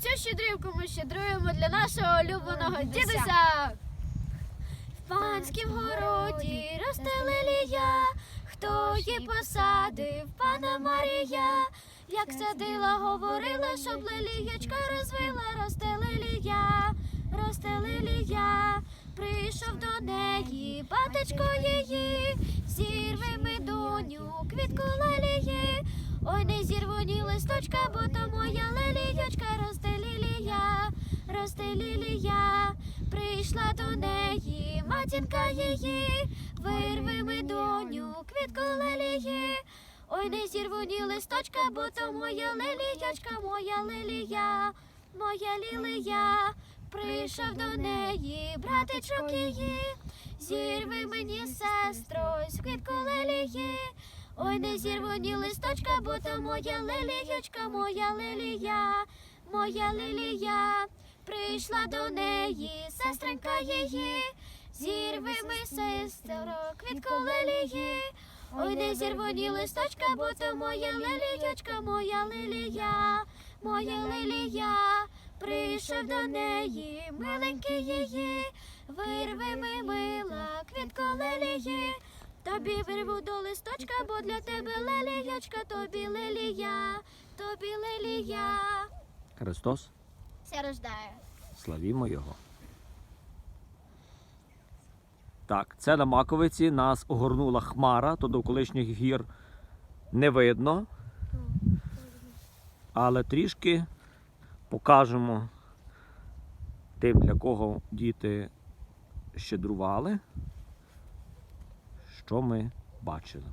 Цю щедрівку ми щедруємо для нашого улюбленого Дідуся. В панськім городі росте лилія, хто її посадив, пана Марія. Як садила, говорила, щоб лилієчка розвила, росте лилія, росте лилія. Прийшов до неї, батечко її, зірви ми доню, квітку лилії. Ой, не зірву ні листочка, бо то моя росте. Прийшла до неї матінка її, вирви ми доню, квітку лилії. Ой, не зірву ні листочка, бо то моя лилієчка, моя лилія, моя лілія. Прийшов до неї братичок її, зірви мені, сестро, квітку лилії. Ой, не зірву ні листочка, бо то моя лилієчка, моя лилія, моя лилія. Прийшла до неї сестренька її, зірви ми, сестро, квітку лилії. Ой, не зірву ні листочка, бо то моя лилієчка, моя лилія, моя лилія. Прийшов до неї миленький її, вирви ми мила, квітку лилії. Тобі вирву до листочка, бо для тебе лилієчка, тобі лилія, тобі лилія. Христос, Ся рождає. Славімо Його. Так, це на Маковиці нас огорнула хмара, то до колишніх гір не видно. Але трішки покажемо тим, для кого діти щедрували, що ми бачили.